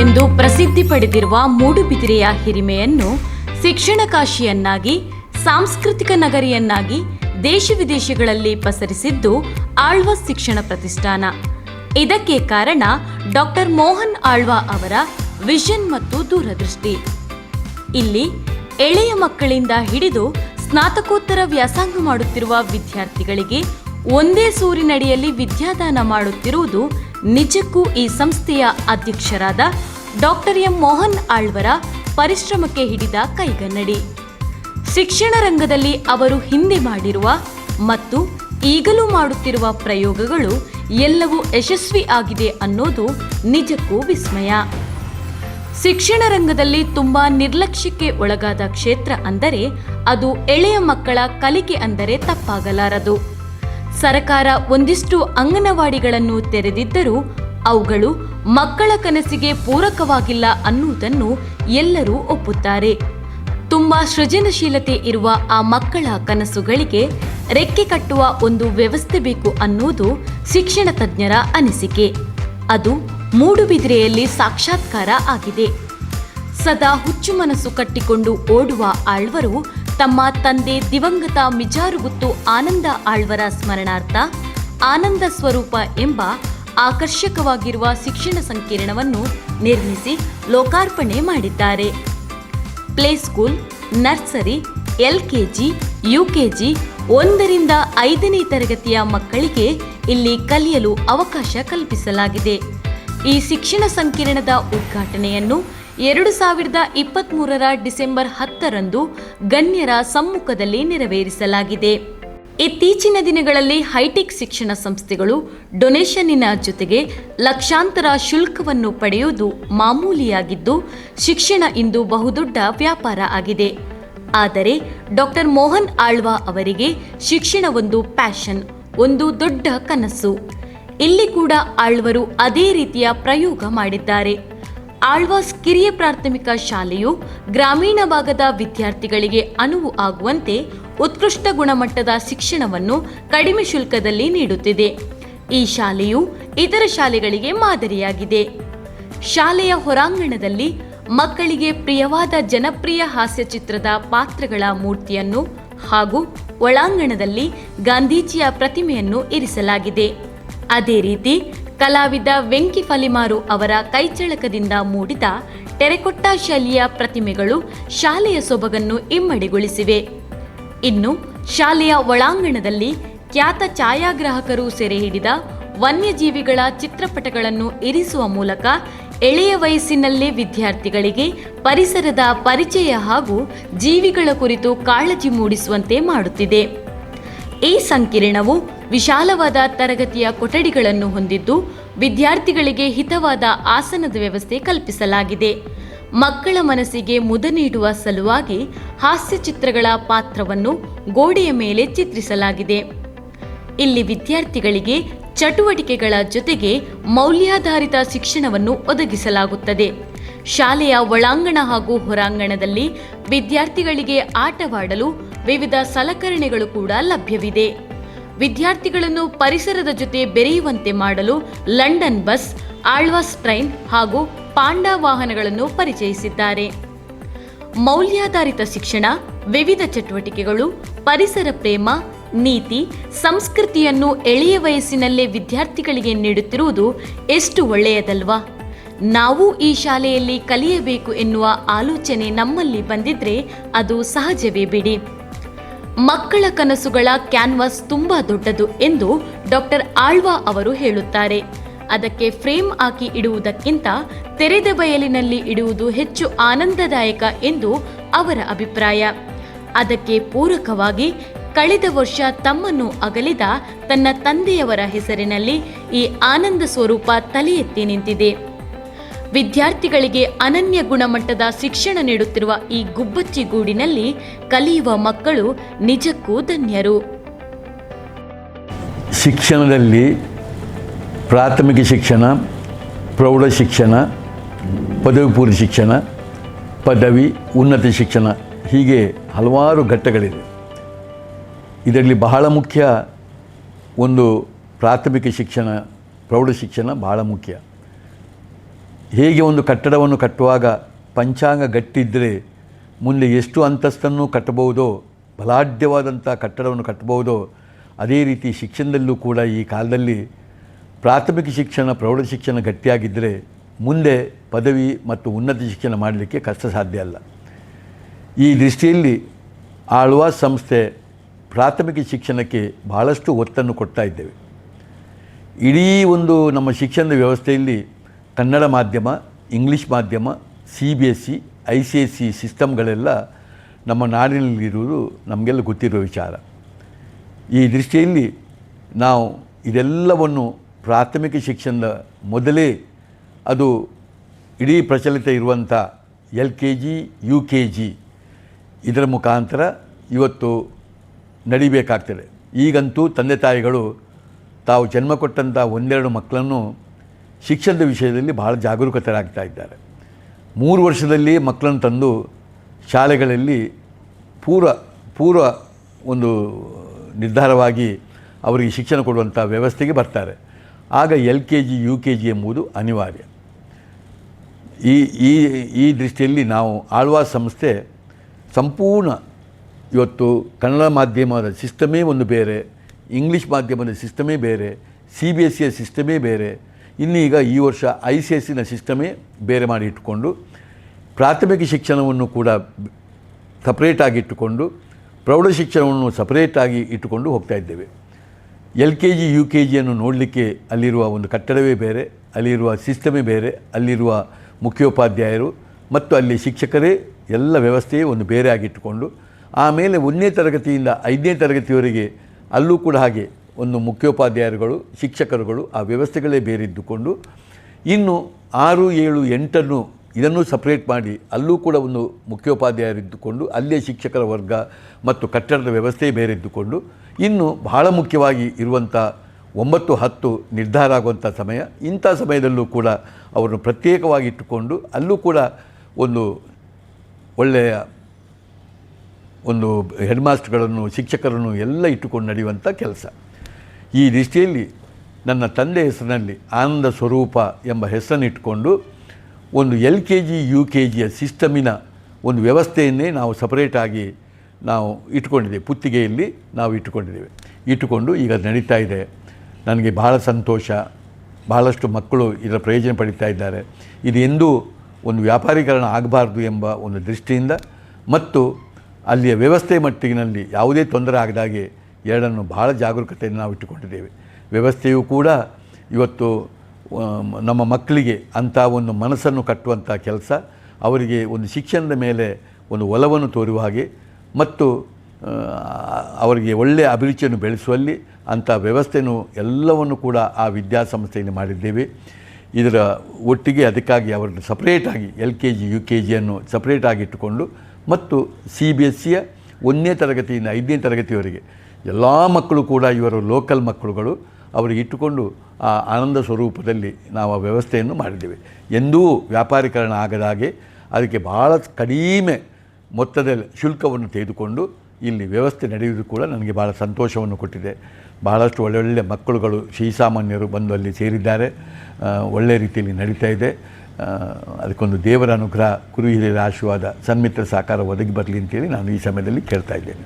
ಎಂದು ಪ್ರಸಿದ್ಧಿ ಪಡೆದಿರುವ ಮೂಡುಬಿದಿರೆಯ ಹಿರಿಮೆಯನ್ನು ಶಿಕ್ಷಣ ಕಾಶಿಯನ್ನಾಗಿ, ಸಾಂಸ್ಕೃತಿಕ ನಗರಿಯನ್ನಾಗಿ, ದೇಶ ವಿದೇಶಗಳಲ್ಲಿ ಪಸರಿಸಿದ್ದು ಆಳ್ವ ಶಿಕ್ಷಣ ಪ್ರತಿಷ್ಠಾನ. ಇದಕ್ಕೆ ಕಾರಣ ಡಾಕ್ಟರ್ ಮೋಹನ್ ಆಳ್ವಾ ಅವರ ವಿಷನ್ ಮತ್ತು ದೂರದೃಷ್ಟಿ. ಇಲ್ಲಿ ಎಳೆಯ ಮಕ್ಕಳಿಂದ ಹಿಡಿದು ಸ್ನಾತಕೋತ್ತರ ವ್ಯಾಸಂಗ ಮಾಡುತ್ತಿರುವ ವಿದ್ಯಾರ್ಥಿಗಳಿಗೆ ಒಂದೇ ಸೂರಿನಡಿಯಲ್ಲಿ ವಿದ್ಯಾದಾನ ಮಾಡುತ್ತಿರುವುದು ನಿಜಕ್ಕೂ ಈ ಸಂಸ್ಥೆಯ ಅಧ್ಯಕ್ಷರಾದ ಡಾಕ್ಟರ್ ಎಂ ಮೋಹನ್ ಆಳ್ವರ ಪರಿಶ್ರಮಕ್ಕೆ ಹಿಡಿದ ಕೈಗನ್ನಡಿ. ಶಿಕ್ಷಣ ರಂಗದಲ್ಲಿ ಅವರು ಹಿಂದೆ ಮಾಡಿರುವ ಮತ್ತು ಈಗಲೂ ಮಾಡುತ್ತಿರುವ ಪ್ರಯೋಗಗಳು ಎಲ್ಲವೂ ಯಶಸ್ವಿ ಆಗಿದೆ ಅನ್ನೋದು ನಿಜಕ್ಕೂ ವಿಸ್ಮಯ. ಶಿಕ್ಷಣ ರಂಗದಲ್ಲಿ ತುಂಬಾ ನಿರ್ಲಕ್ಷ್ಯಕ್ಕೆ ಒಳಗಾದ ಕ್ಷೇತ್ರ ಅಂದರೆ ಅದು ಎಳೆಯ ಮಕ್ಕಳ ಕಲಿಕೆ ಅಂದರೆ ತಪ್ಪಾಗಲಾರದು. ಸರಕಾರ ಒಂದಿಷ್ಟು ಅಂಗನವಾಡಿಗಳನ್ನು ತೆರೆದಿದ್ದರೂ ಅವುಗಳು ಮಕ್ಕಳ ಕನಸಿಗೆ ಪೂರಕವಾಗಿಲ್ಲ ಅನ್ನುವುದನ್ನು ಎಲ್ಲರೂ ಒಪ್ಪುತ್ತಾರೆ. ತುಂಬಾ ಸೃಜನಶೀಲತೆ ಇರುವ ಆ ಮಕ್ಕಳ ಕನಸುಗಳಿಗೆ ರೆಕ್ಕೆ ಕಟ್ಟುವ ಒಂದು ವ್ಯವಸ್ಥೆ ಬೇಕು ಅನ್ನುವುದು ಶಿಕ್ಷಣ ತಜ್ಞರ ಅನಿಸಿಕೆ. ಅದು ಮೂಡುಬಿದಿರೆಯಲ್ಲಿ ಸಾಕ್ಷಾತ್ಕಾರ ಆಗಿದೆ. ಸದಾ ಹುಚ್ಚು ಮನಸ್ಸು ಕಟ್ಟಿಕೊಂಡು ಓಡುವ ಆಳ್ವರು ತಮ್ಮ ತಂದೆ ದಿವಂಗತ ಮಿಜಾರುಗುತ್ತು ಆನಂದ ಆಳ್ವರ ಸ್ಮರಣಾರ್ಥ, ಆನಂದ ಸ್ವರೂಪ ಎಂಬ ಆಕರ್ಷಕವಾಗಿರುವ ಶಿಕ್ಷಣ ಸಂಕೀರ್ಣವನ್ನು ನಿರ್ಮಿಸಿ ಲೋಕಾರ್ಪಣೆ ಮಾಡಿದ್ದಾರೆ. Play school, nursery LKG UKG ಒಂದರಿಂದ ಐದನೇ ತರಗತಿಯ ಮಕ್ಕಳಿಗೆ ಇಲ್ಲಿ ಕಲಿಯಲು ಅವಕಾಶ ಕಲ್ಪಿಸಲಾಗಿದೆ. ಈ ಶಿಕ್ಷಣ ಸಂಕಿರಣದ ಉದ್ಘಾಟನೆಯನ್ನು ಎರಡು ಸಾವಿರದ ಇಪ್ಪತ್ತ್ಮೂರರ ಡಿಸೆಂಬರ್ ಹತ್ತರಂದು ಗಣ್ಯರ ಸಮ್ಮುಖದಲ್ಲಿ ನೆರವೇರಿಸಲಾಗಿದೆ. ಇತ್ತೀಚಿನ ದಿನಗಳಲ್ಲಿ ಹೈಟೆಕ್ ಶಿಕ್ಷಣ ಸಂಸ್ಥೆಗಳು ಡೊನೇಷನ್ನಿನ ಜೊತೆಗೆ ಲಕ್ಷಾಂತರ ಶುಲ್ಕವನ್ನು ಪಡೆಯುವುದು ಮಾಮೂಲಿಯಾಗಿದ್ದು, ಶಿಕ್ಷಣ ಇಂದು ಬಹುದೊಡ್ಡ ವ್ಯಾಪಾರ ಆಗಿದೆ. ಆದರೆ ಡಾಕ್ಟರ್ ಮೋಹನ್ ಆಳ್ವಾ ಅವರಿಗೆ ಶಿಕ್ಷಣ ಒಂದು ಪ್ಯಾಷನ್, ಒಂದು ದೊಡ್ಡ ಕನಸು. ಇಲ್ಲಿ ಕೂಡ ಆಳ್ವರು ಅದೇ ರೀತಿಯ ಪ್ರಯೋಗ ಮಾಡಿದ್ದಾರೆ. ಆಳ್ವಾಸ್ ಕಿರಿಯ ಪ್ರಾಥಮಿಕ ಶಾಲೆಯು ಗ್ರಾಮೀಣ ಭಾಗದ ವಿದ್ಯಾರ್ಥಿಗಳಿಗೆ ಅನುವು ಆಗುವಂತೆ ಉತ್ಕೃಷ್ಟ ಗುಣಮಟ್ಟದ ಶಿಕ್ಷಣವನ್ನು ಕಡಿಮೆ ಶುಲ್ಕದಲ್ಲಿ ನೀಡುತ್ತಿದೆ. ಈ ಶಾಲೆಯು ಇತರ ಶಾಲೆಗಳಿಗೆ ಮಾದರಿಯಾಗಿದೆ. ಶಾಲೆಯ ಹೊರಾಂಗಣದಲ್ಲಿ ಮಕ್ಕಳಿಗೆ ಪ್ರಿಯವಾದ ಜನಪ್ರಿಯ ಹಾಸ್ಯಚಿತ್ರದ ಪಾತ್ರಗಳ ಮೂರ್ತಿಯನ್ನು ಹಾಗೂ ಒಳಾಂಗಣದಲ್ಲಿ ಗಾಂಧೀಜಿಯ ಪ್ರತಿಮೆಯನ್ನು ಇರಿಸಲಾಗಿದೆ. ಅದೇ ರೀತಿ ಕಲಾವಿದ ವೆಂಕಿ ಫಲಿಮಾರು ಅವರ ಕೈಚಳಕದಿಂದ ಮೂಡಿದ ಟೆರೆಕೊಟ್ಟ ಶೈಲಿಯ ಪ್ರತಿಮೆಗಳು ಶಾಲೆಯ ಸೊಬಗನ್ನು ಇಮ್ಮಡಿಗೊಳಿಸಿವೆ. ಇನ್ನು ಶಾಲೆಯ ಒಳಾಂಗಣದಲ್ಲಿ ಖ್ಯಾತ ಛಾಯಾಗ್ರಾಹಕರು ಸೆರೆ ಹಿಡಿದ ವನ್ಯಜೀವಿಗಳ ಚಿತ್ರಪಟಗಳನ್ನು ಇರಿಸುವ ಮೂಲಕ ಎಳೆಯ ವಯಸ್ಸಿನಲ್ಲೇ ವಿದ್ಯಾರ್ಥಿಗಳಿಗೆ ಪರಿಸರದ ಪರಿಚಯ ಹಾಗೂ ಜೀವಿಗಳ ಕುರಿತು ಕಾಳಜಿ ಮೂಡಿಸುವಂತೆ ಮಾಡುತ್ತಿದೆ. ಈ ಸಂಕಿರಣವು ವಿಶಾಲವಾದ ತರಗತಿಯ ಕೊಠಡಿಗಳನ್ನು ಹೊಂದಿದ್ದು, ವಿದ್ಯಾರ್ಥಿಗಳಿಗೆ ಹಿತವಾದ ಆಸನದ ವ್ಯವಸ್ಥೆ ಕಲ್ಪಿಸಲಾಗಿದೆ. ಮಕ್ಕಳ ಮನಸ್ಸಿಗೆ ಮುದ ನೀಡುವ ಸಲುವಾಗಿ ಹಾಸ್ಯ ಚಿತ್ರಗಳ ಪಾತ್ರವನ್ನು ಗೋಡೆಯ ಮೇಲೆ ಚಿತ್ರಿಸಲಾಗಿದೆ. ಇಲ್ಲಿ ವಿದ್ಯಾರ್ಥಿಗಳಿಗೆ ಚಟುವಟಿಕೆಗಳ ಜೊತೆಗೆ ಮೌಲ್ಯಾಧಾರಿತ ಶಿಕ್ಷಣವನ್ನು ಒದಗಿಸಲಾಗುತ್ತದೆ. ಶಾಲೆಯ ಒಳಾಂಗಣ ಹಾಗೂ ಹೊರಾಂಗಣದಲ್ಲಿ ವಿದ್ಯಾರ್ಥಿಗಳಿಗೆ ಆಟವಾಡಲು ವಿವಿಧ ಸಲಕರಣೆಗಳು ಕೂಡ ಲಭ್ಯವಿದೆ. ವಿದ್ಯಾರ್ಥಿಗಳನ್ನು ಪರಿಸರದ ಜೊತೆ ಬೆರೆಯುವಂತೆ ಮಾಡಲು ಲಂಡನ್ ಬಸ್ ಆಳ್ವಾಸ್ ಟ್ರೈನ್ ಹಾಗೂ ಪಾಂಡಾ ವಾಹನಗಳನ್ನು ಪರಿಚಯಿಸಿದ್ದಾರೆ. ಮೌಲ್ಯಾಧಾರಿತ ಶಿಕ್ಷಣ, ವಿವಿಧ ಚಟುವಟಿಕೆಗಳು, ಪರಿಸರ ಪ್ರೇಮ, ನೀತಿ, ಸಂಸ್ಕೃತಿಯನ್ನು ಎಳೆಯ ವಯಸ್ಸಿನಲ್ಲೇ ವಿದ್ಯಾರ್ಥಿಗಳಿಗೆ ನೀಡುತ್ತಿರುವುದು ಎಷ್ಟು ಒಳ್ಳೆಯದಲ್ವಾ? ನಾವು ಈ ಶಾಲೆಯಲ್ಲಿ ಕಲಿಯಬೇಕು ಎನ್ನುವ ಆಲೋಚನೆ ನಮ್ಮಲ್ಲಿ ಬಂದಿದ್ರೆ ಅದು ಸಹಜವೇ ಬಿಡಿ. ಮಕ್ಕಳ ಕನಸುಗಳ ಕ್ಯಾನ್ವಾಸ್ ತುಂಬಾ ದೊಡ್ಡದು ಎಂದು ಡಾಕ್ಟರ್ ಆಳ್ವಾ ಅವರು ಹೇಳುತ್ತಾರೆ. ಅದಕ್ಕೆ ಫ್ರೇಮ್ ಹಾಕಿ ಇಡುವುದಕ್ಕಿಂತ ತೆರೆದ ಬಯಲಿನಲ್ಲಿ ಇಡುವುದು ಹೆಚ್ಚು ಆನಂದದಾಯಕ ಎಂದು ಅವರ ಅಭಿಪ್ರಾಯ. ಅದಕ್ಕೆ ಪೂರಕವಾಗಿ ಕಳೆದ ವರ್ಷ ತಮ್ಮನ್ನು ಅಗಲಿದ ತನ್ನ ತಂದೆಯವರ ಹೆಸರಿನಲ್ಲಿ ಈ ಆನಂದ ಸ್ವರೂಪ ತಲೆ ಎತ್ತಿ ನಿಂತಿದೆ. ವಿದ್ಯಾರ್ಥಿಗಳಿಗೆ ಅನನ್ಯ ಗುಣಮಟ್ಟದ ಶಿಕ್ಷಣ ನೀಡುತ್ತಿರುವ ಈ ಗುಬ್ಬಚ್ಚಿ ಗೂಡಿನಲ್ಲಿ ಕಲಿಯುವ ಮಕ್ಕಳು ನಿಜಕ್ಕೂ ಧನ್ಯರು. ಶಿಕ್ಷಣದಲ್ಲಿ ಪ್ರಾಥಮಿಕ ಶಿಕ್ಷಣ, ಪ್ರೌಢ ಶಿಕ್ಷಣ ಪದವಿ ಪೂರ್ವ ಶಿಕ್ಷಣ, ಪದವಿ, ಉನ್ನತ ಶಿಕ್ಷಣ ಹೀಗೆ ಹಲವಾರು ಘಟ್ಟಗಳಿವೆ. ಇದರಲ್ಲಿ ಬಹಳ ಮುಖ್ಯ ಒಂದು ಪ್ರಾಥಮಿಕ ಶಿಕ್ಷಣ, ಪ್ರೌಢ ಶಿಕ್ಷಣ ಬಹಳ ಮುಖ್ಯ. ಹೇಗೆ ಒಂದು ಕಟ್ಟಡವನ್ನು ಕಟ್ಟುವಾಗ ಪಂಚಾಂಗ ಗಟ್ಟಿದ್ದರೆ ಮುಂದೆ ಎಷ್ಟು ಅಂತಸ್ತನ್ನು ಕಟ್ಟಬಹುದೋ, ಬಲಾಢ್ಯವಾದಂಥ ಕಟ್ಟಡವನ್ನು ಕಟ್ಟಬಹುದೋ, ಅದೇ ರೀತಿ ಶಿಕ್ಷಣದಲ್ಲೂ ಕೂಡ ಈ ಕಾಲದಲ್ಲಿ ಪ್ರಾಥಮಿಕ ಶಿಕ್ಷಣ, ಪ್ರೌಢ ಶಿಕ್ಷಣ ಗಟ್ಟಿಯಾಗಿದ್ದರೆ ಮುಂದೆ ಪದವಿ ಮತ್ತು ಉನ್ನತ ಶಿಕ್ಷಣ ಮಾಡಲಿಕ್ಕೆ ಕಷ್ಟ ಸಾಧ್ಯ ಅಲ್ಲ. ಈ ದೃಷ್ಟಿಯಲ್ಲಿ ಆಳ್ವಾಸ್ ಸಂಸ್ಥೆ ಪ್ರಾಥಮಿಕ ಶಿಕ್ಷಣಕ್ಕೆ ಭಾಳಷ್ಟು ಒತ್ತನ್ನು ಕೊಡ್ತಾ ಇದ್ದೇವೆ. ಇಡೀ ಒಂದು ನಮ್ಮ ಶಿಕ್ಷಣದ ವ್ಯವಸ್ಥೆಯಲ್ಲಿ ಕನ್ನಡ ಮಾಧ್ಯಮ, ಇಂಗ್ಲೀಷ್ ಮಾಧ್ಯಮ, C B S C I C S C ಸಿಸ್ಟಮ್ಗಳೆಲ್ಲ ನಮ್ಮ ನಾಡಿನಲ್ಲಿರುವುದು ನಮಗೆಲ್ಲ ಗೊತ್ತಿರೋ ವಿಚಾರ. ಈ ದೃಷ್ಟಿಯಲ್ಲಿ ನಾವು ಇದೆಲ್ಲವನ್ನು ಪ್ರಾಥಮಿಕ ಶಿಕ್ಷಣದ ಮೊದಲೇ ಅದು ಇಡೀ ಪ್ರಚಲಿತ ಇರುವಂಥ L K G, U K G ಇದರ ಮುಖಾಂತರ ಇವತ್ತು ನಡಿಬೇಕಾಗ್ತದೆ. ಈಗಂತೂ ತಂದೆ ತಾಯಿಗಳು ತಾವು ಜನ್ಮ ಕೊಟ್ಟಂಥ ಒಂದೆರಡು ಮಕ್ಕಳನ್ನು ಶಿಕ್ಷಣದ ವಿಷಯದಲ್ಲಿ ಭಾಳ ಜಾಗರೂಕತರಾಗ್ತಾ ಇದ್ದಾರೆ. ಮೂರು ವರ್ಷದಲ್ಲಿ ಮಕ್ಕಳನ್ನು ತಂದು ಶಾಲೆಗಳಲ್ಲಿ ಪೂರ್ವ ಪೂರ್ವ ಒಂದು ನಿರ್ಧಾರವಾಗಿ ಅವರಿಗೆ ಶಿಕ್ಷಣ ಕೊಡುವಂಥ ವ್ಯವಸ್ಥೆಗೆ ಬರ್ತಾರೆ. ಆಗ L K G, U K G ಎಂಬುದು ಅನಿವಾರ್ಯ. ಈ ಈ ಈ ದೃಷ್ಟಿಯಲ್ಲಿ ನಾವು ಆಳ್ವಾಸ್ ಸಂಸ್ಥೆ ಸಂಪೂರ್ಣ ಇವತ್ತು ಕನ್ನಡ ಮಾಧ್ಯಮದ ಸಿಸ್ಟಮೇ ಒಂದು ಬೇರೆ, ಇಂಗ್ಲೀಷ್ ಮಾಧ್ಯಮದ ಸಿಸ್ಟಮೇ ಬೇರೆ, ಸಿ ಬಿ ಎಸ್ ಸಿಯ ಸಿಸ್ಟಮೇ ಬೇರೆ ಇನ್ನೀಗ ಈ ವರ್ಷ ಐ ಸಿ ಎಸ್ ಸಿನ ಸಿಸ್ಟಮೇ ಬೇರೆ ಮಾಡಿ ಇಟ್ಟುಕೊಂಡು, ಪ್ರಾಥಮಿಕ ಶಿಕ್ಷಣವನ್ನು ಕೂಡ ಸಪ್ರೇಟಾಗಿ ಇಟ್ಟುಕೊಂಡು, ಪ್ರೌಢ ಶಿಕ್ಷಣವನ್ನು ಸಪ್ರೇಟಾಗಿ ಇಟ್ಟುಕೊಂಡು ಹೋಗ್ತಾ ಇದ್ದೇವೆ. L K G, U K ಜಿಯನ್ನು ನೋಡಲಿಕ್ಕೆ ಅಲ್ಲಿರುವ ಒಂದು ಕಟ್ಟಡವೇ ಬೇರೆ, ಅಲ್ಲಿರುವ ಸಿಸ್ಟಮೇ ಬೇರೆ, ಅಲ್ಲಿರುವ ಮುಖ್ಯೋಪಾಧ್ಯಾಯರು ಮತ್ತು ಅಲ್ಲಿ ಶಿಕ್ಷಕರೇ ಎಲ್ಲ ವ್ಯವಸ್ಥೆಯೇ ಒಂದು ಬೇರೆ ಆಗಿಟ್ಟುಕೊಂಡು ಆಮೇಲೆ ಒಂದನೇ ತರಗತಿಯಿಂದ ಐದನೇ ತರಗತಿಯವರೆಗೆ ಅಲ್ಲೂ ಕೂಡ ಹಾಗೆ ಒಂದು ಮುಖ್ಯೋಪಾಧ್ಯಾಯರುಗಳು, ಶಿಕ್ಷಕರುಗಳು ಆ ವ್ಯವಸ್ಥೆಗಳೇ ಬೇರಿದ್ದುಕೊಂಡು ಇನ್ನು ಆರು, ಏಳು, ಎಂಟನ್ನು ಇದನ್ನು ಸಪ್ರೇಟ್ ಮಾಡಿ ಅಲ್ಲೂ ಕೂಡ ಒಂದು ಮುಖ್ಯೋಪಾಧ್ಯಾಯರಿದ್ದುಕೊಂಡು ಅಲ್ಲೇ ಶಿಕ್ಷಕರ ವರ್ಗ ಮತ್ತು ಕಟ್ಟಡದ ವ್ಯವಸ್ಥೆ ಬೇರೆದ್ದುಕೊಂಡು ಇನ್ನು ಬಹಳ ಮುಖ್ಯವಾಗಿ ಇರುವಂಥ ಒಂಬತ್ತು, ಹತ್ತು ನಿರ್ಧಾರ ಆಗುವಂಥ ಸಮಯ ಇಂಥ ಸಮಯದಲ್ಲೂ ಕೂಡ ಅವರನ್ನು ಪ್ರತ್ಯೇಕವಾಗಿ ಇಟ್ಟುಕೊಂಡು ಅಲ್ಲೂ ಕೂಡ ಒಂದು ಒಳ್ಳೆಯ ಒಂದು ಹೆಡ್ ಮಾಸ್ಟರ್ಗಳನ್ನು, ಶಿಕ್ಷಕರನ್ನು ಎಲ್ಲ ಇಟ್ಟುಕೊಂಡು ನಡೆಯುವಂಥ ಕೆಲಸ. ಈ ದೃಷ್ಟಿಯಲ್ಲಿ ನನ್ನ ತಂದೆ ಹೆಸರಿನಲ್ಲಿ ಆನಂದ ಸ್ವರೂಪ ಎಂಬ ಹೆಸರನ್ನು ಇಟ್ಟುಕೊಂಡು ಒಂದು L K G, U K ಜಿಯ ಸಿಸ್ಟಮಿನ ಒಂದು ವ್ಯವಸ್ಥೆಯನ್ನೇ ನಾವು ಸಪರೇಟಾಗಿ ನಾವು ಇಟ್ಟುಕೊಂಡಿದ್ದೇವೆ. ಪುತ್ತಿಗೆಯಲ್ಲಿ ನಾವು ಇಟ್ಟುಕೊಂಡಿದ್ದೇವೆ. ಇಟ್ಟುಕೊಂಡು ಈಗ ನಡೀತಾ ಇದೆ. ನನಗೆ ಬಹಳ ಸಂತೋಷ. ಬಹಳಷ್ಟು ಮಕ್ಕಳು ಇದರ ಪ್ರಯೋಜನ ಪಡೀತಾ ಇದ್ದಾರೆ. ಇದು ಎಂದೂ ಒಂದು ವ್ಯಾಪಾರೀಕರಣ ಆಗಬಾರ್ದು ಎಂಬ ಒಂದು ದೃಷ್ಟಿಯಿಂದ ಮತ್ತು ಅಲ್ಲಿಯ ವ್ಯವಸ್ಥೆ ಮಟ್ಟಿಗಿನಲ್ಲಿ ಯಾವುದೇ ತೊಂದರೆ ಆಗದಾಗೆ ಎರಡನ್ನು ಬಹಳ ಜಾಗರೂಕತೆಯನ್ನು ನಾವು ಇಟ್ಟುಕೊಂಡಿದ್ದೇವೆ. ವ್ಯವಸ್ಥೆಯೂ ಕೂಡ ಇವತ್ತು ನಮ್ಮ ಮಕ್ಕಳಿಗೆ ಅಂಥ ಒಂದು ಮನಸ್ಸನ್ನು ಕಟ್ಟುವಂಥ ಕೆಲಸ, ಅವರಿಗೆ ಒಂದು ಶಿಕ್ಷಣದ ಮೇಲೆ ಒಂದು ಒಲವನ್ನು ತೋರುವ ಹಾಗೆ ಮತ್ತು ಅವರಿಗೆ ಒಳ್ಳೆಯ ಅಭಿರುಚಿಯನ್ನು ಬೆಳೆಸುವಲ್ಲಿ ಅಂಥ ವ್ಯವಸ್ಥೆಯನ್ನು ಎಲ್ಲವನ್ನು ಕೂಡ ಆ ವಿದ್ಯಾಸಂಸ್ಥೆಯಲ್ಲಿ ಮಾಡಿದ್ದೇವೆ. ಇದರ ಒಟ್ಟಿಗೆ ಅದಕ್ಕಾಗಿ ಅವರನ್ನು ಸಪ್ರೇಟಾಗಿ L K G, U K ಜಿಯನ್ನು ಸಪ್ರೇಟಾಗಿ ಇಟ್ಟುಕೊಂಡು ಮತ್ತು ಸಿ ಬಿ ಎಸ್ ಸಿಯ ಒಂದನೇ ತರಗತಿಯಿಂದ ಐದನೇ ತರಗತಿಯವರೆಗೆ ಎಲ್ಲ ಮಕ್ಕಳು ಕೂಡ ಇವರು ಲೋಕಲ್ ಮಕ್ಕಳುಗಳು. ಅವರಿಗೆ ಇಟ್ಟುಕೊಂಡು ಆ ಆನಂದ ಸ್ವರೂಪದಲ್ಲಿ ನಾವು ಆ ವ್ಯವಸ್ಥೆಯನ್ನು ಮಾಡಿದ್ದೇವೆ. ಎಂದೂ ವ್ಯಾಪಾರೀಕರಣ ಆಗದ ಹಾಗೆ ಅದಕ್ಕೆ ಭಾಳ ಕಡಿಮೆ ಮೊತ್ತದ ಶುಲ್ಕವನ್ನು ತೆಗೆದುಕೊಂಡು ಇಲ್ಲಿ ವ್ಯವಸ್ಥೆ ನಡೆಯುವುದು ಕೂಡ ನನಗೆ ಭಾಳ ಸಂತೋಷವನ್ನು ಕೊಟ್ಟಿದೆ. ಬಹಳಷ್ಟು ಒಳ್ಳೊಳ್ಳೆ ಮಕ್ಕಳುಗಳು ಶ್ರೀಸಾಮಾನ್ಯರು ಬಂದು ಅಲ್ಲಿ ಸೇರಿದ್ದಾರೆ. ಒಳ್ಳೆಯ ರೀತಿಯಲ್ಲಿ ನಡೀತಾ ಇದೆ. ಅದಕ್ಕೊಂದು ದೇವರ ಅನುಗ್ರಹ ಕುರುಹಿರಿಯರ ಆಶೀರ್ವಾದ, ಸನ್ಮಿತ್ರ ಸಾಕಾರ ಒದಗಿ ಬರಲಿ ಅಂತೇಳಿ ನಾನು ಈ ಸಮಯದಲ್ಲಿ ಕೇಳ್ತಾ ಇದ್ದೇನೆ.